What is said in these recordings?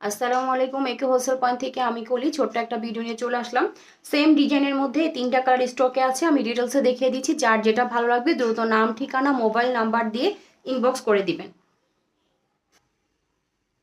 আসসালামু আলাইকুম, একে হোলসেল পয়েন্ট থেকে আমি কলি। ছোট্ট একটা ভিডিও নিয়ে চলে আসলাম। সেম ডিজাইনের মধ্যে তিনটা কালার স্টকে আছে। আমি ডিটেলসে দেখিয়ে দিচ্ছি। যার যেটা ভালো লাগবে, দ্রুত নাম, ঠিকানা মোবাইল নাম্বার দিয়ে ইনবক্স করে দিবেন।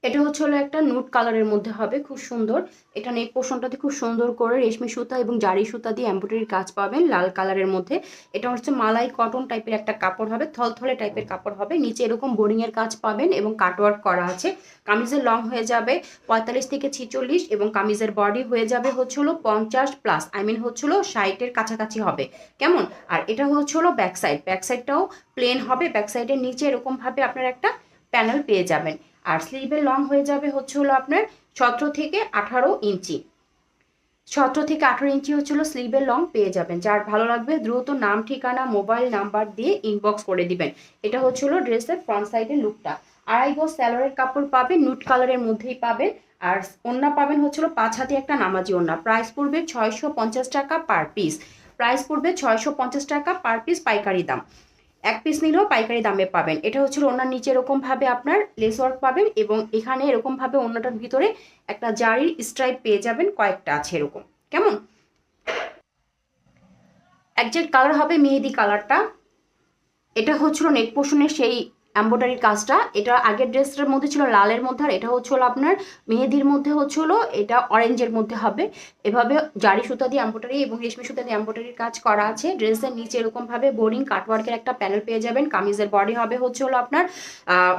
এটা হচ্ছে হলো একটা নুট কালারের মধ্যে হবে খুব সুন্দর। এটা নেক পোর্শনটাতে খুব সুন্দর করে রেশমি সুতা এবং জারি সুতা দিয়ে এমব্রয়ডারির কাজ পাবেন লাল কালারের মধ্যে। এটা হচ্ছে মালাই কটন টাইপের একটা কাপড় হবে থলথলে টাইপের কাপড় হবে। নিচে এরকম বোরিংয়ের কাজ পাবেন এবং কাটওয়ার্ক করা আছে। কামিজের লং হয়ে যাবে পঁয়তাল্লিশ থেকে ছিচল্লিশ এবং কামিজের বডি হয়ে যাবে হচ্ছে হলো পঞ্চাশ প্লাস আই মিন হচ্ছে হলো ষাটের কাছাকাছি হবে। কেমন? আর এটা হচ্ছে হলো ব্যাক সাইড ব্যাক সাইডটাও প্লেন হবে ব্যাক সাইডের নিচে এরকমভাবে আপনার একটা প্যানেল পেয়ে যাবেন। আর স্লিভের লং হয়ে যাবে হচ্ছে হলো আপনার সতেরো থেকে আঠারো ইঞ্চি। সতেরো থেকে আঠারো ইঞ্চি হচ্ছে হলো স্লিভের লং পেয়ে যাবেন। যার ভালো লাগবে দ্রুত নাম, ঠিকানা মোবাইল নাম্বার দিয়ে ইনবক্স করে দিবেন। এটা হচ্ছে হলো ড্রেসের ফ্রন্ট সাইডের লুকটা আড়াই গজ স্যালোয়ারের কাপড় পাবেন নুট কালারের মধ্যেই পাবেন। আর ওন্না পাবেন হচ্ছে হলো পাঁচ হাতে একটা নামাজি ওন্না প্রাইস পড়বে ছয়শো পঞ্চাশ টাকা পার পিস প্রাইস পড়বে ছয়শো পঞ্চাশ টাকা পার পিস পাইকারি দাম। এক পিস নিলেও পাইকারি দামে পাবেন। এটা হচ্ছে ওনার নিচে এরকমভাবে আপনার লেস ওয়ার্ক পাবেন এবং এখানে এরকমভাবে অন্যটার ভিতরে একটা জারির স্ট্রাইপ পেয়ে যাবেন, কয়েকটা আছে এরকম। কেমন? একজেক্ট কালার হবে মেহেদি কালারটা এটা হচ্ছিল নেক পোষণের সেই এম্ব্রয়ডারির কাজটা। এটা আগের ড্রেসটার মধ্যে ছিল লালের মধ্যে, আর এটা হচ্ছে হলো আপনার মেহেদির মধ্যে হচ্ছে হলো এটা অরেঞ্জের মধ্যে হবে। এভাবে জারি সুতা দিয়ে এম্ব্রয়ডারি এবং রেশমি সুতা দিয়ে এম্ব্রয়ডারির কাজ করা আছে। ড্রেসের নিচে এরকমভাবে বোরিং কাটওয়ার্কের একটা প্যানেল পেয়ে যাবেন। কামিজের বডি হবে হচ্ছে হলো আপনার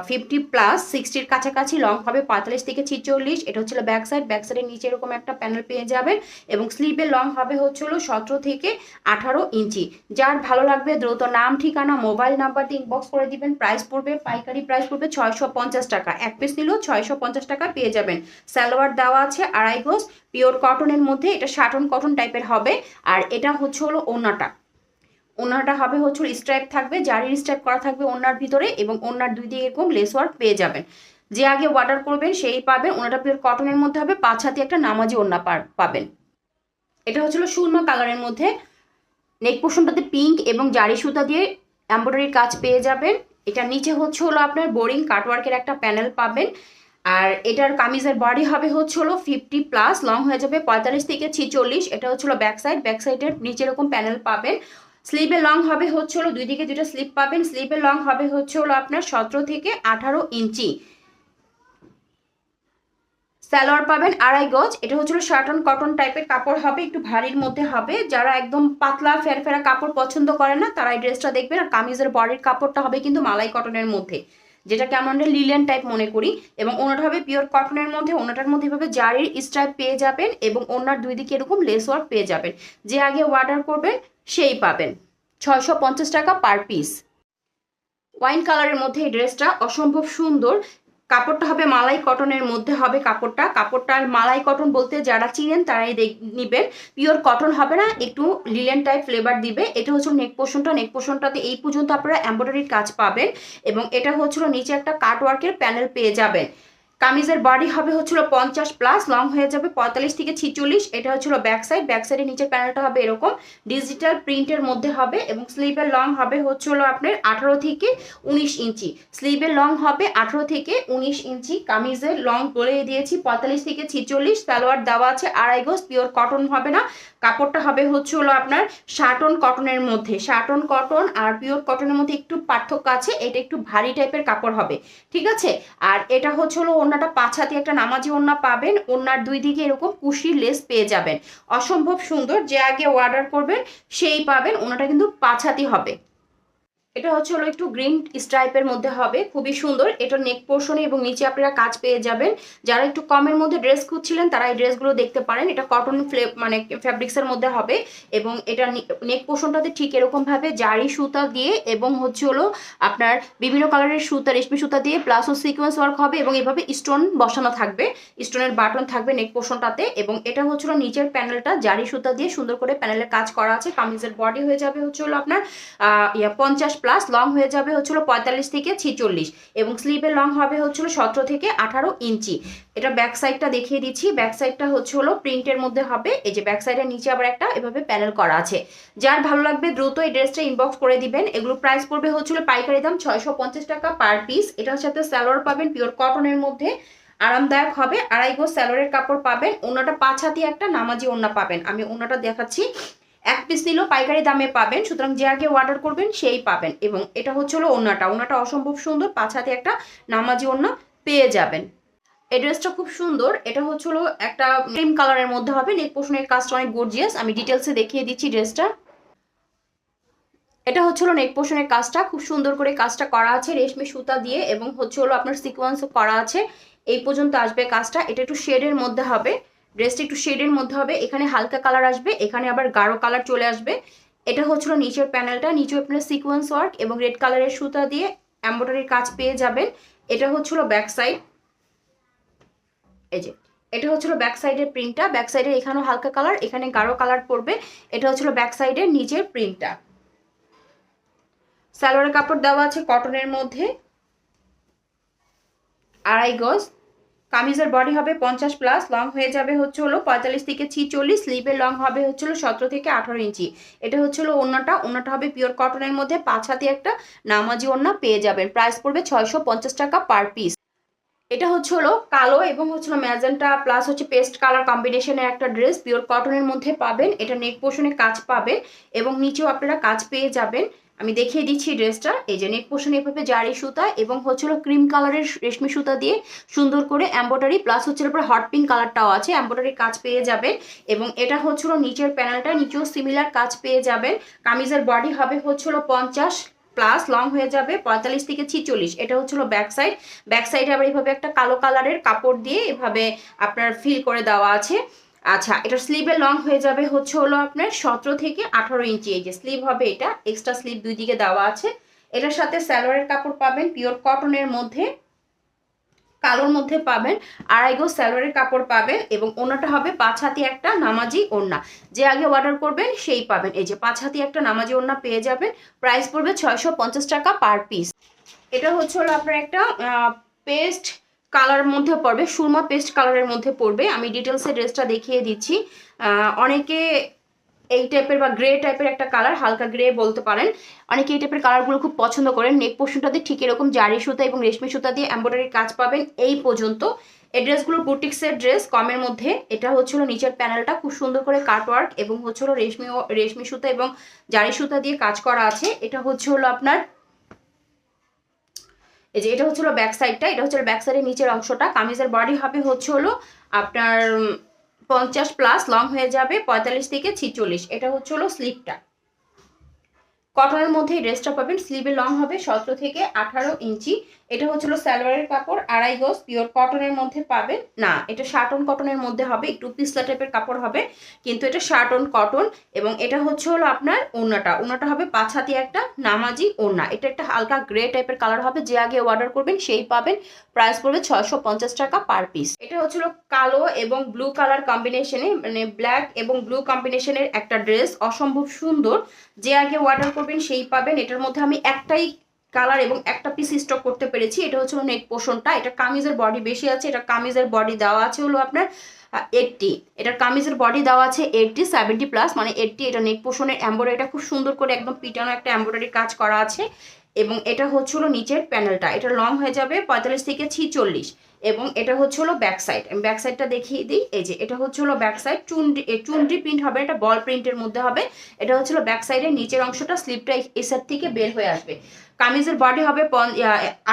ফিফটি প্লাস সিক্সটির কাছাকাছি লং হবে পঁয়তাল্লিশ থেকে ছিচল্লিশ। এটা হচ্ছে ব্যাক সাইড ব্যাক সাইডের নিচে এরকম একটা প্যানেল পেয়ে যাবেন। এবং স্লিপের লং হবে হচ্ছে হলো সতেরো থেকে আঠারো ইঞ্চি। যার ভালো লাগবে দ্রুত নাম, ঠিকানা মোবাইল নাম্বার দিয়ে ইনবক্স করে দিবেন। প্রাইস পড়বে পাইকারি প্রাইস পড়বে ছয়শো পঞ্চাশ টাকা। এক পিস নিলেও ছয়শো পঞ্চাশ টাকা পেয়ে যাবেন। সালোয়ার দেওয়া আছে আড়াই গোজ পিওর কটনের মধ্যে এটা শাটন কটন টাইপের হবে। আর এটা হচ্ছে হলো ওনাটা ওনাটা হবে হচ্ছে স্ট্রাইপ থাকবে, জারির স্ট্রাইপ করা থাকবে ওনার ভিতরে এবং ওনার দুই দিকে এরকম লেস ওয়ার্ক পেয়ে যাবেন। যে আগে অর্ডার করবেন সেই পাবেন ওনাটা পিওর কটনের মধ্যে হবে, পাঁচ হাতে একটা নামাজি ওনা পাবেন। এটা হচ্ছিল সুরমা কালারের মধ্যে। নেক পোর্শনটাতে পিঙ্ক এবং জারি সুতা দিয়ে এম্ব্রয়ডারির কাজ পেয়ে যাবেন। এটা নিচে হচ্ছে হলো আপনার বোরিং কাটওয়ার্কের একটা প্যানেল পাবেন। আর এটার কামিজের বডি হবে হচ্ছে হলো ফিফটি প্লাস লং হয়ে যাবে পঁয়তাল্লিশ থেকে ছিচল্লিশ। এটা হচ্ছে হলো ব্যাক সাইড ব্যাক সাইডের নিচে এরকম প্যানেল পাবেন। স্লিভে লং হবে হচ্ছে হলো দুই দিকে দুটো স্লিপ পাবেন। স্লিভে লং হবে হচ্ছে হলো আপনার সতেরো থেকে আঠারো ইঞ্চি। স্যালোয়ার পাবেন আড়াই গজ। এটা হচ্ছিল শার্টন কটন টাইপের কাপড় হবে, একটু ভারীর মধ্যে হবে। যারা একদম পাতলা ফেরফেরা কাপড় পছন্দ করে না, তারা এই ড্রেসটা দেখবেন। আর কামিজের বডির কাপড়টা হবে কিন্তু মালাই কটনের মধ্যে। যেটাকে আমরা লিলেন টাইপ মনে করি। এবং ওনাটা হবে পিওর কটনের মধ্যে। ওনাটার মধ্যে এভাবে জারির স্ট্রাইপ পেয়ে যাবেন এবং ওনার দুই দিকে এরকম লেস ওয়ার্ক পেয়ে যাবেন। যে আগে অর্ডার করবেন, সেই পাবেন। ছয়শো পঞ্চাশ টাকা পার পিস ওয়াইন কালারের মধ্যে এই ড্রেসটা অসম্ভব সুন্দর। কাপড়টা হবে মালাই কটনের মধ্যে হবে কাপড়টা। কাপড়টা মালাই কটন বলতে যারা চিনেন তারাই নিবেন। পিওর কটন হবে না, একটু লিলেন টাইপ ফ্লেভার দিবে। এটা হচ্ছে নেক পোষণটা নেক পোষণটাতে এই পর্যন্ত আপনারা এম্ব্রয়ডারির কাজ পাবেন এবং এটা হচ্ছিল নিচে একটা কাটওয়ার্কের প্যানেল পেয়ে যাবেন। কামিজের বডি হবে হচ্ছিল পঞ্চাশ প্লাস লং হয়ে যাবে পঁয়তাল্লিশ থেকে ছিচল্লিশ, এটা হচ্ছিল ব্যাক সাইড ব্যাক সাইডের নিচের প্যানেলটা হবে এরকম। ডিজিটাল প্রিন্টের মধ্যে হবে এবং স্লিভের লং হবে হচ্ছিল আপনার আঠারো থেকে উনিশ ইঞ্চি। স্লিভের লং হবে আঠারো থেকে উনিশ ইঞ্চি। কামিজের লং বলে দিয়েছি, পঁয়তাল্লিশ থেকে ছিচল্লিশ, সালোয়ার দেওয়া আছে আড়াই গোজ পিওর কটন হবে না। কাপড়টা হবে হচ্ছে হলো আপনার শার্টন কটনের মধ্যে। শার্টন কটন আর পিওর কটনের মধ্যে একটু পার্থক্য আছে, এটা একটু ভারী টাইপের কাপড় হবে। ঠিক আছে? আর এটা হচ্ছে হলো ওনাটা পাঁচ হাতে, একটা নামাজি ওনা পাবেন ওনার দুই দিকে এরকম কুশির লেস পেয়ে যাবেন। অসম্ভব সুন্দর, যে আগে অর্ডার করবেন, সেই পাবেন ওনাটা কিন্তু পাঁচ হবে। এটা হচ্ছে হলো একটু গ্রিন স্ট্রাইপের মধ্যে হবে, খুবই সুন্দর। এটা নেক পোর্শনে এবং নিচে আপনারা কাজ পেয়ে যাবেন। যারা একটু কমের মধ্যে ড্রেস খুঁজছিলেন, তারা এই ড্রেসগুলো দেখতে পারেন। এটা কটন মানে ফ্যাব্রিক্সের মধ্যে হবে এবং এটা নেক পোর্শনটাতে ঠিক এরকমভাবে জারি সুতা দিয়ে এবং হচ্ছে হলো আপনার বিভিন্ন কালারের সুতা, রেশমি সুতা দিয়ে প্লাস ও সিকোয়েন্স ওয়ার্ক হবে এবং এভাবে স্টোন বসানো থাকবে। স্টোনের বাটন থাকবে নেক পোর্শনটাতে এবং এটা হচ্ছিল নিচের প্যানেলটা জারি সুতা দিয়ে সুন্দর করে প্যানেলের কাজ করা আছে। কামিজের বডি হয়ে যাবে হচ্ছে হলো আপনার পঞ্চাশ প্লাস লং হয়ে যাবে হচ্ছিল পঁয়তাল্লিশ থেকে ছিচল্লিশ এবং স্লিপের লং হবে হচ্ছিল সতেরো থেকে আঠারো ইঞ্চি। এটা ব্যাক সাইডটা দেখিয়ে দিচ্ছি। ব্যাক সাইডটা হচ্ছে হলো প্রিন্টের মধ্যে হবে। এই যে ব্যাক সাইডের নিচে আবার একটা এভাবে প্যানেল করা আছে। যার ভালো লাগবে দ্রুত এই ড্রেসটা ইনবক্স করে দিবেন। এগুলো প্রাইস পড়বে হচ্ছিল পাইকারি দাম ছয়শো পঞ্চাশ টাকা পার পিস এটার সাথে স্যালোয়ার পাবেন পিওর কটনের মধ্যে। আরামদায়ক হবে। আড়াই গো স্যালোয়ারের কাপড় পাবেন। ওনাটা পাঁচ হাতি একটা, নামাজি ওনা পাবেন। আমি ওনাটা দেখাচ্ছি। এক পিস নিলেও পাইকারি দামে পাবেন, সুতরাং যে আগে অর্ডার করবেন সেই পাবেন। এবং এটা হচ্ছে হলো ওনাটা ওনাটা অসম্ভব সুন্দর, পাঁচ হাতে একটা নামাজি ওনা পেয়ে যাবেন। এই ড্রেসটা খুব সুন্দর। এটা হচ্ছে হলো একটা ক্রিম কালারের মধ্যে হবে নেক পোষণের কাজটা অনেক গর্জিয়াস আমি ডিটেলসে দেখিয়ে দিচ্ছি ড্রেসটা এটা হচ্ছে হলো নেক পোষণের কাজটা খুব সুন্দর করে কাজটা করা আছে রেশমি সুতা দিয়ে এবং হচ্ছে হলো আপনার সিকোয়েন্সও করা আছে। এই পর্যন্ত আসবে কাজটা এটা একটু শেডের মধ্যে হবে। ড্রেসটা একটু শেডের মধ্যে হবে, এখানে হালকা কালার আসবে, এখানে আবার গাঢ় কালার চলে আসবে। এটা হচ্ছিল নিচের প্যানেলটা নিচে আপনার সিকোয়েন্স ওয়ার্ক এবং রেড কালারের সুতা দিয়ে এম্ব্রয়ডারির কাজ পেয়ে যাবেন। এটা হচ্ছিল ব্যাক সাইড এই যে, এটা হচ্ছিল ব্যাক সাইডের প্রিন্টটা ব্যাক সাইডের এখানেও হালকা কালার এখানে গাঢ় কালার পড়বে। এটা হচ্ছিল ব্যাক সাইডের নিচের প্রিন্টটা সালোয়ারের কাপড় দেওয়া আছে কটনের মধ্যে। আড়াই গজ। কামিজের বডি হবে পঞ্চাশ প্লাস লং হয়ে যাবে হচ্ছে হলো পঁয়তাল্লিশ থেকে ছিচল্লিশ স্লিভের লং হবে হচ্ছে হলো সতেরো থেকে আঠারো ইঞ্চি। এটা হচ্ছে হলো ওড়নাটা ওড়নাটা হবে পিওর কটনের মধ্যে, পাঁচ হাতে একটা নামাজি ওড়না পেয়ে যাবেন। প্রাইস পড়বে ছয়শো পঞ্চাশ টাকা পার পিস এটা হচ্ছে হলো কালো এবং হচ্ছে ম্যাজেন্টা প্লাস হচ্ছে পেস্ট কালার কম্বিনেশনের একটা ড্রেস পিওর কটনের মধ্যে পাবেন। এটা নেক পোষণে কাজ পাবেন এবং নিচেও আপনারা কাজ পেয়ে যাবেন। আমি দেখিয়ে দিচ্ছি ড্রেসটা। এই যে নেক পোষণ এভাবে জারি সুতা এবং হচ্ছিল ক্রিম কালারের রেশমি সুতা দিয়ে সুন্দর করে এম্ব্রয়ডারি প্লাস হচ্ছে উপরে হট পিঙ্ক কালারটাও আছে। এম্ব্রয়ডারির কাজ পেয়ে যাবেন এবং এটা হচ্ছিল নিচের প্যানেলটা নিচেও সিমিলার কাজ পেয়ে যাবেন। কামিজের বডি হবে হচ্ছিল পঞ্চাশ প্লাস লং হয়ে যাবে পঁয়তাল্লিশ থেকে ছিচল্লিশ। এটা হচ্ছিল ব্যাক সাইড ব্যাক সাইডে আবার এভাবে একটা কালো কালারের কাপড় দিয়ে এভাবে আপনার ফিল করে দেওয়া আছে। আচ্ছা এটা স্লিভের লং হয়ে যাবে হচ্ছে হলো আপনার সতেরো থেকে আঠারো ইঞ্চি, এই যে স্লিভ হবে এটা এক্সট্রা স্লিভ দুই দিকে দেওয়া আছে। এটার সাথে স্যালোয়ারের কাপড় পাবেন পিওর কটনের মধ্যে, কালোর মধ্যে পাবেন আড়াইগো স্যালোয়ারের কাপড় পাবেন এবং ওনাটা হবে পাঁচ হাতি একটা নামাজি ওড়না। যে আগে অর্ডার করবেন, সেই পাবেন। এই যে পাঁচ হাতি একটা নামাজি ওড়না পেয়ে যাবেন প্রাইস পড়বে ছয়শো পঞ্চাশ টাকা পার পিস এটা হচ্ছে হলো আপনার একটা পেস্ট কালার মধ্যে পড়বে, সুরমা পেস্ট কালারের মধ্যে পড়বে। আমি ডিটেলসে ড্রেসটা দেখিয়ে দিচ্ছি। অনেকে এই টাইপের বা গ্রে টাইপের একটা কালার হালকা গ্রে বলতে পারেন। অনেকে এই টাইপের কালারগুলো খুব পছন্দ করেন। নেক পোর্শনটাতে ঠিক এরকম জারি সুতা এবং রেশমি সুতা দিয়ে এম্ব্রয়ডারির কাজ পাবেন এই পর্যন্ত। এই ড্রেসগুলো বুটিক্সের ড্রেস কমের মধ্যে। এটা হচ্ছিল নিচের প্যানেলটা খুব সুন্দর করে কাটওয়ার্ক এবং হচ্ছিল রেশমি রেশমি সুতা এবং জারি সুতা দিয়ে কাজ করা আছে। এটা হচ্ছে হলো আপনার এই যে এটা হচ্ছিল ব্যাক সাইডটা এটা হচ্ছে ব্যাক সাইডের নিচের অংশটা। কামিজের বডি হবে হচ্ছে হলো আপনার পঞ্চাশ প্লাস লং হয়ে যাবে পঁয়তাল্লিশ থেকে ছিচল্লিশ। এটা হচ্ছে হলো স্লিপটা কটনের মধ্যে ড্রেসটা পাবেন। স্লিভের লং হবে সতেরো থেকে আঠারো ইঞ্চি। এটা হচ্ছিল স্যালোয়ারের কাপড়, আড়াই গজ, পিওর কটনের মধ্যে পাবেন না, এটা শার্ট অন কটনের মধ্যে হবে, একটু পিসলা টাইপের কাপড় হবে, কিন্তু এটা শার্ট অন কটন এবং এটা হচ্ছে হলো আপনার ওড়নাটা। ওড়নাটা হবে পাঁচ হাতি একটা নামাজি ওড়না। এটা একটা হালকা গ্রে টাইপের কালার হবে, যে আগে অর্ডার করবেন সেই পাবেন। প্রাইস পড়বে পঞ্চাশ টাকা পার পিস এটা হচ্ছিল কালো এবং ব্লু কালার কম্বিনেশনে মানে ব্ল্যাক এবং ব্লু কম্বিনেশনের একটা ড্রেস অসম্ভব সুন্দর। যে আগে অর্ডার করবেন সেই পাবেন। এটার মধ্যে আমি একটাই কালার এবং একটা পিস স্টক করতে পেরেছি। এটা হচ্ছে নেক পোষণটা এটা কামিজের বডি বেশি আছে। এটা কামিজের বডি দেওয়া আছে হলো আপনার এইটটি এটার কামিজের বডি দেওয়া আছে এইটটি সেভেন্টি প্লাস মানে এইটটি এটা নেক পোষণের অ্যাম্বয়ডারিটা খুব সুন্দর করে একদম পিটানো একটা এম্ব্রয়ডারি কাজ করা আছে। এবং এটা হচ্ছে হলো নিচের প্যানেলটা এটা লং হয়ে যাবে পঁয়তাল্লিশ থেকে ছিচল্লিশ। এবং এটা হচ্ছে হলো ব্যাক সাইড আমি ব্যাক সাইডটা দেখিয়ে দিই। এই যে, এটা হচ্ছে হলো ব্যাক সাইড চুন্ডি চুন্ডি প্রিন্ট হবে, এটা বল প্রিন্টের মধ্যে হবে। এটা হচ্ছে হলো ব্যাক সাইডের নিচের অংশটা স্লিপটা সাইড থেকে বের হয়ে আসবে। কামিজের বডি হবে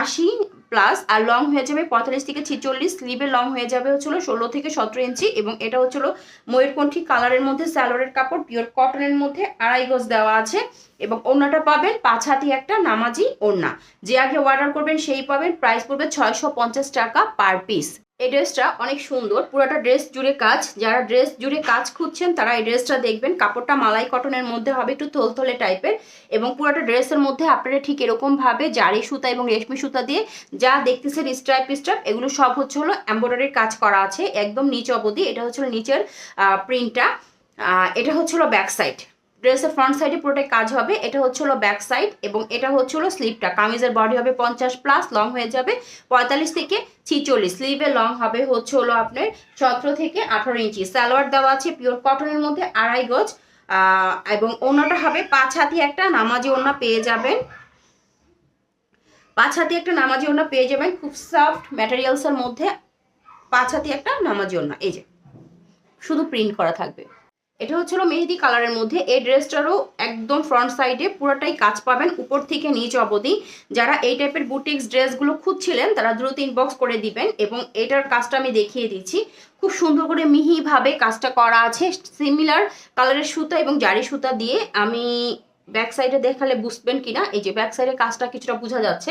আশি প্লাস, আর লং হয়ে যাবে পঁয়তাল্লিশ থেকে ছিচল্লিশ স্লিভে লং হয়ে যাবে হচ্ছিল ষোলো থেকে সতেরো ইঞ্চি এবং এটা হচ্ছিল ময়ূরকণ্ঠী কালারের মধ্যে স্যালোয়ারের কাপড় পিওর কটনের মধ্যে আড়াই গজ দেওয়া আছে এবং ওড়নাটা পাবেন পাঁচ হাতি একটা নামাজি ওড়না। যে আগে অর্ডার করবেন, সেই পাবেন প্রাইস পড়বে ছয়শো পঞ্চাশ টাকা পার পিস এই ড্রেসটা অনেক সুন্দর। পুরোটা ড্রেস জুড়ে কাজ। যারা ড্রেস জুড়ে কাজ খুঁজছেন, তারা এই ড্রেসটা দেখবেন। কাপড়টা মালাই কটনের মধ্যে হবে, একটু থলথলে টাইপের। এবং পুরোটা ড্রেসের মধ্যে আপনারা ঠিক এরকমভাবে জারি সুতা এবং রেশমি সুতা দিয়ে যা দেখতেছেন স্ট্রাইপ স্ট্রাইপ এগুলো সব হচ্ছে হলো এম্ব্রয়ডারির কাজ করা আছে। একদম নিচ অবধি। এটা হচ্ছে নিচের প্রিন্টটা এটা হচ্ছে হলো ব্যাক সাইড ড্রেসের ফ্রন্ট সাইডে পুরোটাই কাজ হবে। এটা হচ্ছে হলো ব্যাক সাইড এবং এটা হচ্ছে হলো স্লিভটা কামিজের বডি হবে পঞ্চাশ প্লাস লং হয়ে যাবে পঁয়তাল্লিশ থেকে ছিচল্লিশ। স্লিভের লং হবে হচ্ছে হলো আপনার সতেরো থেকে আঠারো ইঞ্চি সালোয়ার দেওয়া আছে পিওর কটনের মধ্যে আড়াই গজ। এবং ওনাটা হবে পাঁচ হাতি একটা নামাজি ওনা পেয়ে যাবেন। পাঁচ হাতি একটা নামাজি ওনা পেয়ে যাবেন। খুব সফট ম্যাটেরিয়ালসের মধ্যে পাঁচ হাতি একটা নামাজি ওড়না। এই যে, শুধু প্রিন্ট করা থাকবে। এটা হচ্ছিল মেহেদি কালারের মধ্যে। এই ড্রেসটারও একদম ফ্রন্ট সাইডে পুরোটাই কাজ পাবেন, উপর থেকে নিচ অবধি। যারা এই টাইপের বুটিক্স ড্রেসগুলো খুঁজছিলেন, তারা দ্রুত ইনবক্স করে দিবেন এবং এটার কাজটা আমি দেখিয়ে দিচ্ছি। খুব সুন্দর করে মিহিভাবে কাজটা করা আছে সিমিলার কালারের সুতা এবং জারি সুতা দিয়ে। আমি ব্যাক সাইডে দেখালে বুঝবেন কিনা, এই যে ব্যাক সাইডে কাজটা কিছুটা বোঝা যাচ্ছে।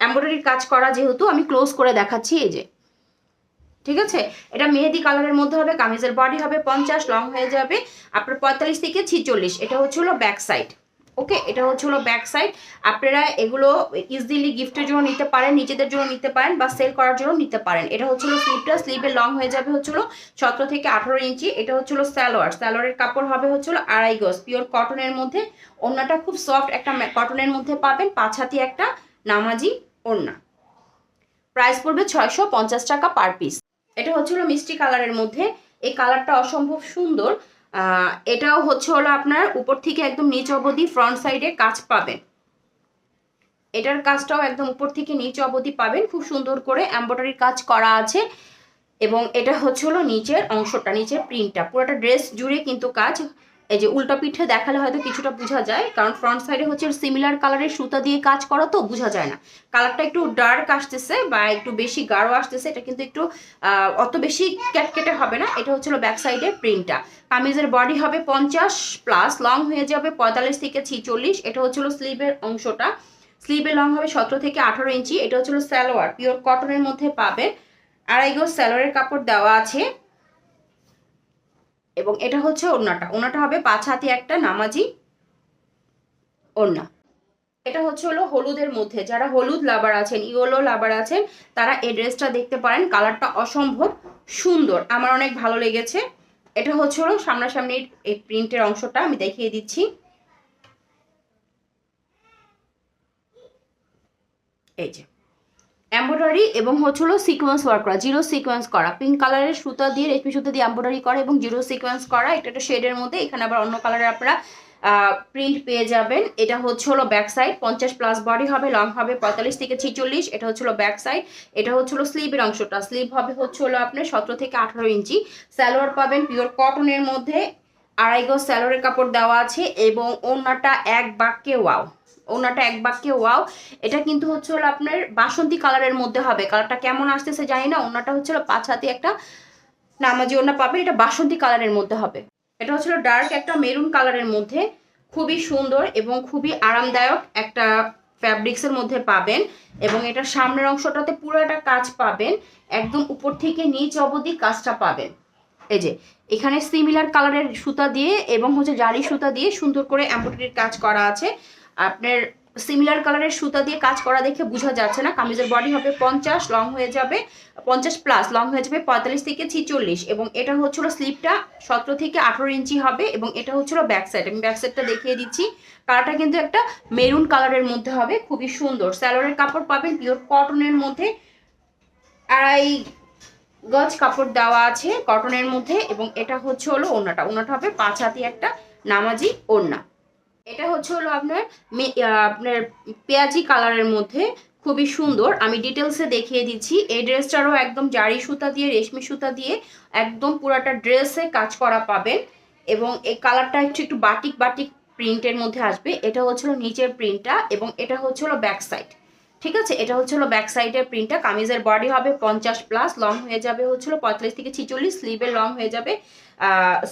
এমব্রয়ডারির কাজ করা যেহেতু, আমি ক্লোজ করে দেখাচ্ছি, এই যে। ঠিক আছে? এটা মেহেদি কালারের মধ্যে হবে, কামিজের বডি হবে, পঞ্চাশ লং হয়ে যাবে। আপনার পঁয়তাল্লিশ থেকে ছিচল্লিশ, এটা হচ্ছে হলো ব্যাক সাইড ওকে এটা হচ্ছে হলো ব্যাক সাইড আপনারা এগুলো ইজিলি গিফটের জন্য নিতে পারেন, নিজেদের জন্য নিতে পারেন বা সেল করার জন্য নিতে পারেন। এটা হচ্ছে হলো স্লিপটা স্লিপের লং হয়ে যাবে হচ্ছে হলো সতেরো থেকে আঠারো ইঞ্চি। এটা হচ্ছে হলো স্যালোয়ার স্যালোয়ারের কাপড় হবে হচ্ছে হলো আড়াই গজ পিওর কটনের মধ্যে। ওড়নাটা খুব সফট একটা কটনের মধ্যে পাবেন পাঁচ হাতি একটা নামাজি ওড়না। প্রাইস পড়বে ছয়শো পঞ্চাশ টাকা পার পিস এটা হচ্ছে হলো মিষ্টি কালারের মধ্যে। এই কালারটা অসম্ভব সুন্দর। এটাও হচ্ছে হলো আপনার উপর থেকে একদম নিচ অবধি ফ্রন্ট সাইডে কাজ পাবেন। এটার কাজটাও একদম উপর থেকে নিচ অবধি পাবেন। খুব সুন্দর করে এমব্রয়ডারি কাজ করা আছে। এবং এটা হচ্ছে হলো নিচের অংশটা, নিচের প্রিন্টটা পুরোটা ড্রেস জুড়ে কিন্তু কাজ এই যে উল্টা পিঠে দেখালে হয়তো কিছুটা বোঝা যায়, কারণ ফ্রন্ট সাইডে হচ্ছে সিমিলার কালারের সুতা দিয়ে কাজ করা তো বোঝা যায় না। কালারটা একটু ডার্ক আসতেছে বা একটু বেশি গাঢ় আসতেছে, এটা কিন্তু একটু অত বেশি ক্যাটকেটে হবে না, এটা হচ্ছিল ব্যাক সাইডে প্রিন্টটা কামিজের বডি হবে পঞ্চাশ প্লাস লং হয়ে যাবে পঁয়তাল্লিশ থেকে ছিচল্লিশ, এটা হচ্ছিল স্লিভের অংশটা। স্লিভের লং হবে সতেরো থেকে আঠারো ইঞ্চি, এটা হচ্ছিল স্যালোয়ার পিওর কটনের মধ্যে পাবেন আড়াই গজ স্যালোয়ারের কাপড় দেওয়া আছে এবং এটা হচ্ছে ওড়নাটা। ওড়নাটা হবে পাঁচ হাতি, একটা নামাজি ওড়না। এটা হচ্ছে হলো হলুদের মধ্যে। যারা হলুদ লাভার আছেন, ইয়েলো লাভার আছেন, তারা এই ড্রেসটা দেখতে পারেন। কালারটা অসম্ভব সুন্দর। আমার অনেক ভালো লেগেছে। এটা হচ্ছে হলো সামনাসামনির এই প্রিন্টের অংশটা। আমি দেখিয়ে দিচ্ছি। এই যে। এমব্রয়ডারি এবং হচ্ছিল সিকোয়েন্স ওয়ার্ক করা জিরো সিকোয়েন্স করা। পিঙ্ক কালারের সুতা দিয়ে রেশমি সুতা দিয়ে এমব্রয়ডারি করা এবং জিরো সিকোয়েন্স করা, এটা একটা শেডের মধ্যে। এখানে আবার অন্য কালারের আপনারা প্রিন্ট পেয়ে যাবেন। এটা হচ্ছে হলো ব্যাক সাইড পঞ্চাশ প্লাস বডি হবে লং হবে পঁয়তাল্লিশ থেকে ছিচল্লিশ, এটা হচ্ছে হলো ব্যাক সাইড এটা হচ্ছে হলো স্লিভের অংশটা। স্লিভ হবে হচ্ছে হলো আপনার সতেরো থেকে আঠারো ইঞ্চি। স্যালোয়ার পাবেন পিওর কটনের মধ্যে। আড়াই গজ স্যালোয়ারের কাপড় দেওয়া আছে এবং ওড়নাটা এক বাক্যে ওয়াও ওনাটা এক বাক্যে, ওয়াও। এটা কিন্তু হচ্ছে হলো আপনার বাসন্তী কালারের মধ্যে হবে। কালারটা কেমন আসতেছে জানি না। ওনাটা হচ্ছে হলো পাঁচ হাতে একটা নামাজি ওনা পাবেন। এটা বাসন্তী কালারের মধ্যে হবে। এটা হচ্ছে ডার্ক একটা মেরুন কালারের মধ্যে। খুবই সুন্দর এবং খুবই আরামদায়ক একটা ফ্যাব্রিক্সের মধ্যে পাবেন এবং এটার সামনের অংশটাতে পুরো একটা কাজ পাবেন। একদম উপর থেকে নিচ অবধি কাজটা পাবেন। এই যে, এখানে সিমিলার কালারের সুতা দিয়ে এবং হচ্ছে জারি সুতা দিয়ে সুন্দর করে এমব্রয়ডারির কাজ করা আছে। আপনার সিমিলার কালারের সুতা দিয়ে কাজ করা দেখে বোঝা যাচ্ছে না। কামিজের বডি হবে পঞ্চাশ লং হয়ে যাবে পঞ্চাশ প্লাস লং হয়ে যাবে পঁয়তাল্লিশ থেকে ছিচল্লিশ এবং এটা হচ্ছিল স্লিপটা সতেরো থেকে আঠেরো ইঞ্চি হবে এবং এটা হচ্ছিল ব্যাক সাইড আমি ব্যাক সাইডটা দেখিয়ে দিচ্ছি। কালারটা কিন্তু একটা মেরুন কালারের মধ্যে হবে, খুবই সুন্দর। স্যালোয়ারের কাপড় পাবেন পিওর কটনের মধ্যে। আড়াই গজ কাপড় দেওয়া আছে কটনের মধ্যে এবং এটা হচ্ছে হলো ওড়নাটা। ওড়নাটা হবে পাঁচ হাতি একটা নামাজি ওড়না। এটা হচ্ছে হলো আপনার আপনার পেঁয়াজি কালারের মধ্যে। খুবই সুন্দর। আমি ডিটেলসে দেখিয়ে দিচ্ছি। এই ড্রেসটারও একদম জারি সুতা দিয়ে, রেশমি সুতা দিয়ে একদম পুরাটা ড্রেসে কাজ করা পাবেন। এবং এই কালারটা হচ্ছে একটু বাটিক বাটিক প্রিন্টের মধ্যে আসবে। এটা হচ্ছিল নিচের প্রিন্টটা এবং এটা হচ্ছিল ব্যাক সাইড ঠিক আছে? এটা হচ্ছে হলো ব্যাক সাইডের প্রিন্টটা কামিজের বডি হবে পঞ্চাশ প্লাস লং হয়ে যাবে হচ্ছিল পঁয়তাল্লিশ থেকে ছিচল্লিশ স্লিভের লং হয়ে যাবে।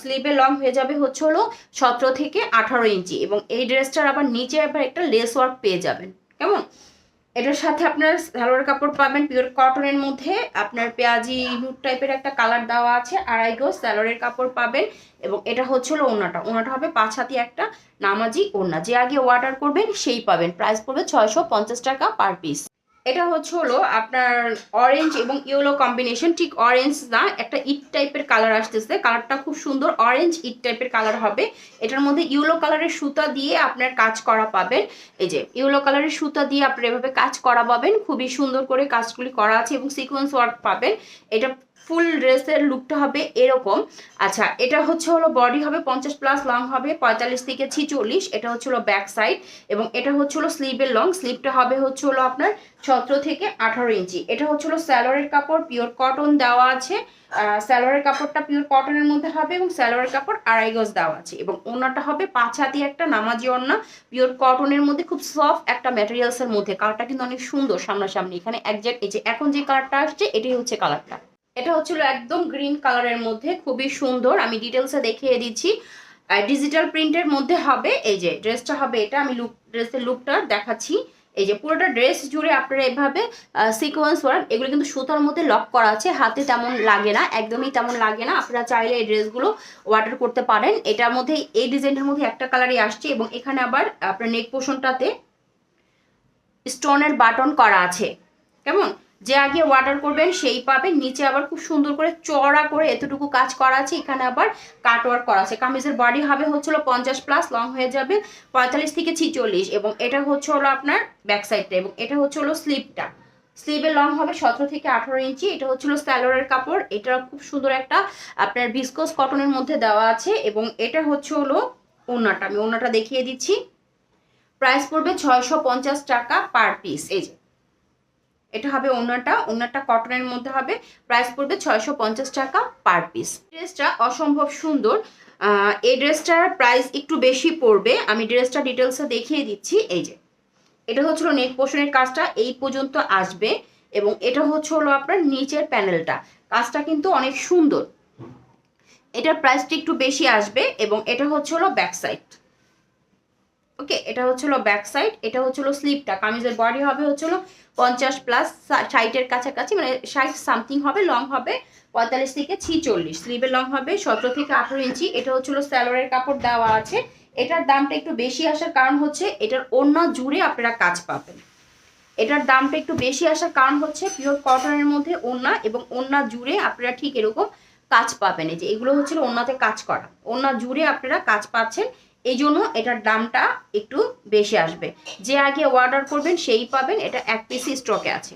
স্লিভের লং হয়ে যাবে হচ্ছে হলো সতেরো থেকে আঠারো ইঞ্চি। এবং এই ড্রেসটার আবার নিচে আবার একটা লেস ওয়ার্ক পেয়ে যাবেন। কেমন? এটার সাথে আপনার সালোয়ার কাপড় পাবেন পিওর কটনের মধ্যে। আপনার পেঁয়াজি নুট টাইপের একটা কালার দেওয়া আছে, আড়াই গজ স্যালোয়ারের কাপড় পাবেন এবং এটা হচ্ছে হলো ওনাটা ওনাটা হবে পাঁচ হাতি একটা নামাজি ওনা যে আগে অর্ডার করবেন, সেই পাবেন। প্রাইস পড়বে ছয়শো পঞ্চাশ টাকা পার পিস এটা হচ্ছে হলো আপনার অরেঞ্জ এবং ইয়েলো কম্বিনেশন ঠিক অরেঞ্জ না, একটা ইট টাইপের কালার আসতেছে। কালারটা খুব সুন্দর অরেঞ্জ ইট টাইপের কালার হবে। এটার মধ্যে ইয়েলো কালারের সুতা দিয়ে আপনার কাজ করা পাবেন। এই যে ইয়েলো কালারের সুতা দিয়ে আপনার এভাবে কাজ করা পাবেন। খুবই সুন্দর করে কাজগুলি করা আছে এবং সিকোয়েন্স ওয়ার্ক পাবেন। এটা ফুল ড্রেসের লুকটা হবে এরকম। আচ্ছা এটা হচ্ছে হলো বডি হবে পঞ্চাশ প্লাস লং হবে পঁয়তাল্লিশ থেকে ছিচল্লিশ, এটা হচ্ছে হলো ব্যাক সাইড এবং এটা হচ্ছে হলো স্লিভের লং স্লিভটা হবে হচ্ছে হলো আপনার সতেরো থেকে আঠারো ইঞ্চি। এটা হচ্ছে হলো স্যালোয়ারের কাপড় পিওর কটন দেওয়া আছে। স্যালোয়ারের কাপড়টা পিওর কটনের মধ্যে হবে এবং স্যালোয়ারের কাপড় আড়াই গজ দেওয়া আছে এবং ওনাটা হবে পাঁচ হাতি একটা নামাজি ওড়না পিওর কটনের মধ্যে খুব সফট একটা ম্যাটেরিয়ালসের মধ্যে। কালারটা কিন্তু অনেক সুন্দর সামনাসামনি। এখানে একজ্যাক্ট এই যে, এখন যে কালারটা আসছে, এটাই হচ্ছে কালারটা এটা হচ্ছিল একদম গ্রিন কালারের মধ্যে, খুবই সুন্দর। আমি ডিটেলসে দেখিয়ে দিচ্ছি। ডিজিটাল প্রিন্টের মধ্যে হবে, এই যে ড্রেসটা হবে এটা, আমি লুক ড্রেসের লুকটা দেখাচ্ছি। এই যে পুরোটা ড্রেস জুড়ে আপনারা এভাবে সিকোয়েন্স ওয়ার্ক এগুলো কিন্তু সুতার মধ্যে লক করা আছে, হাতে তেমন লাগে না, একদমই তেমন লাগে না। আপনারা চাইলে এই ড্রেসগুলো অর্ডার করতে পারেন। এটার মধ্যে, এই ডিজাইনটার মধ্যে একটা কালারই আসছে এবং এখানে আবার আপনার নেক পোষণটাতে স্টোনের বাটন করা আছে। কেমন? যে আগে অর্ডার করবেন, সেই পাবেন। নিচে আবার খুব সুন্দর করে চড়া করে এতটুকু কাজ করা আছে, এখানে আবার কাট ওয়ার্ক করা আছে। কামিজের বডি হবে হচ্ছিল পঞ্চাশ প্লাস লং হয়ে যাবে পঁয়তাল্লিশ থেকে ছিচল্লিশ এবং এটা হচ্ছে হলো আপনার ব্যাক সাইডটা এবং এটা হচ্ছে হলো স্লিপটা স্লিভের লং হবে সতেরো থেকে আঠারো ইঞ্চি, এটা হচ্ছিল স্যালোয়ারের কাপড়। এটা খুব সুন্দর একটা আপনার বিস্কোস কটনের মধ্যে দেওয়া আছে এবং এটা হচ্ছে হলো ওনাটা আমি ওনাটা দেখিয়ে দিচ্ছি। প্রাইস পড়বে ছয়শো পঞ্চাশ টাকা পার পিস এই যে এটা হবে ওনাটা ওনাটা কটনের মধ্যে হবে। প্রাইস পড়বে ছয়শো পঞ্চাশ টাকা পার পিস ড্রেসটা অসম্ভব সুন্দর। এই ড্রেসটার প্রাইস একটু বেশি পড়বে। আমি ড্রেসটা ডিটেলসে দেখিয়ে দিচ্ছি। এই যে, এটা হচ্ছিল নেক পোষণের কাজটা এই পর্যন্ত আসবে এবং এটা হচ্ছে হলো আপনার নিচের প্যানেলটা। কাজটা কিন্তু অনেক সুন্দর। এটার প্রাইসটা একটু বেশি আসবে এবং এটা হচ্ছে হলো ব্যাক সাইড ওকে এটা হচ্ছে হলো ব্যাক সাইড এটা হচ্ছে হলো স্লিপটা কামিজের বডি হবে হচ্ছে পঞ্চাশ প্লাস ষাটের কাছাকাছি মানে ষাট সামথিং হবে লং হবে পঁয়তাল্লিশ থেকে ছিচল্লিশ। স্লিভের লং হবে সতেরো থেকে আঠেরো ইঞ্চি। এটা হচ্ছে হলো স্যালোয়ারের কাপড় দেওয়া আছে। এটার দামটা একটু বেশি আসার কারণ হচ্ছে এটার অন্য জুড়ে আপনারা কাজ পাবেন। এটার দামটা একটু বেশি আসার কারণ হচ্ছে পিওর কটনের মধ্যে ওন্না এবং ওন্না জুড়ে আপনারা ঠিক এরকম কাজ পাবেন। এই যে এগুলো হচ্ছিল ওন্নাতে কাজ করা। ওন্না জুড়ে আপনারা কাজ পাচ্ছেন। এই জন্য এটার দামটা একটু বেশি আসবে। যে আগে অর্ডার করবেন, সেই পাবেন। এটা এক পিসি স্টকে আছে।